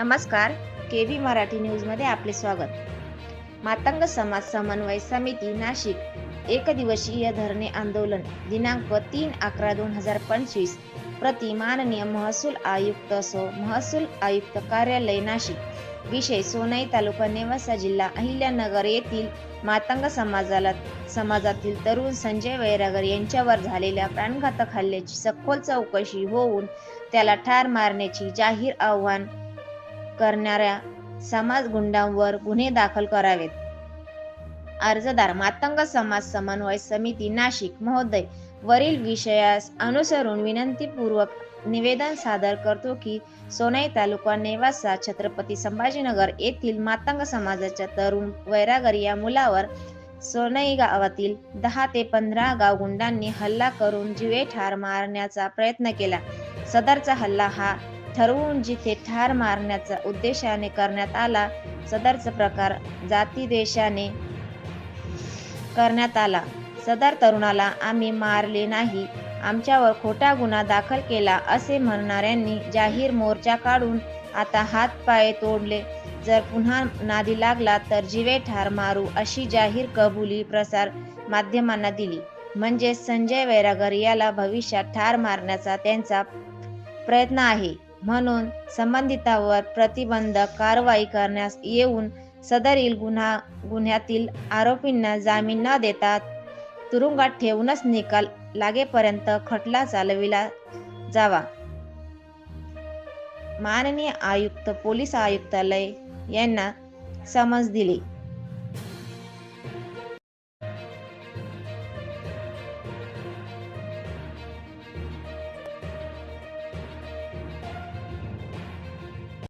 नमस्कार K V Marathi न्यूजमध्ये आपले स्वागत. मातंग समाज समन्वय समिती नाशिक एक दिवसीय धरणे आंदोलन दिनांक तीन अकरा दोन हजार पंचवीस प्रति माननीय महसूल आयुक्त सो महसूल आयुक्त कार्यालय नाशिक. विषय सोनाई तालुका नेवासा जिल्हा अहिल्यानगर येथील मातंग समाजाला समाजातील तरुण संजय वैरागर यांच्यावर झालेल्या प्राणघातक हल्ल्याची सखोल चौकशी होऊन त्याला ठार मारण्याची जाहीर आव्हान करणाऱ्या समाज गुंडांवर गुन्हे दाखल करावेत. अर्जदार मातंग समाज समन्वय समिती नाशिक महोदय. वरील विषयास अनुसरून विनंतीपूर्वक निवेदन सादर करतो की सोनाई तालुका नेवासा छत्रपती संभाजीनगर येथील मातंग समाजाच्या तरुण वैरागर या मुलावर सोनई गावातील दहा ते पंधरा गाव गुंडांनी हल्ला करून जीवे ठार मारण्याचा प्रयत्न केला. सदरचा हल्ला हा ठरवून जिथे ठार मारण्याचा उद्देशाने करण्यात आला सदरचा प्रकार जाती देशाने करण्यात आला. सदर तरुणाला आम्ही मारले नाही आमच्यावर खोटा गुन्हा दाखल केला असे म्हणणाऱ्यांनी जाहीर मोर्चा काढून आता हात पाय तोडले. जर पुन्हा नादी लागला तर जीवे ठार मारू अशी जाहीर कबुली प्रसार माध्यमांना दिली. म्हणजे संजय वैरागर याला भविष्यात ठार मारण्याचा त्यांचा प्रयत्न आहे. म्हणून संबंधितावर प्रतिबंधक कारवाई करण्यास येऊन सदरील गुन्हा गुन्ह्यातील आरोपींना जामीन न देता तुरुंगात ठेवूनच निकाल लागेपर्यंत खटला चालविला जावा. माननीय आयुक्त पोलीस आयुक्तालय यांना समज दिली.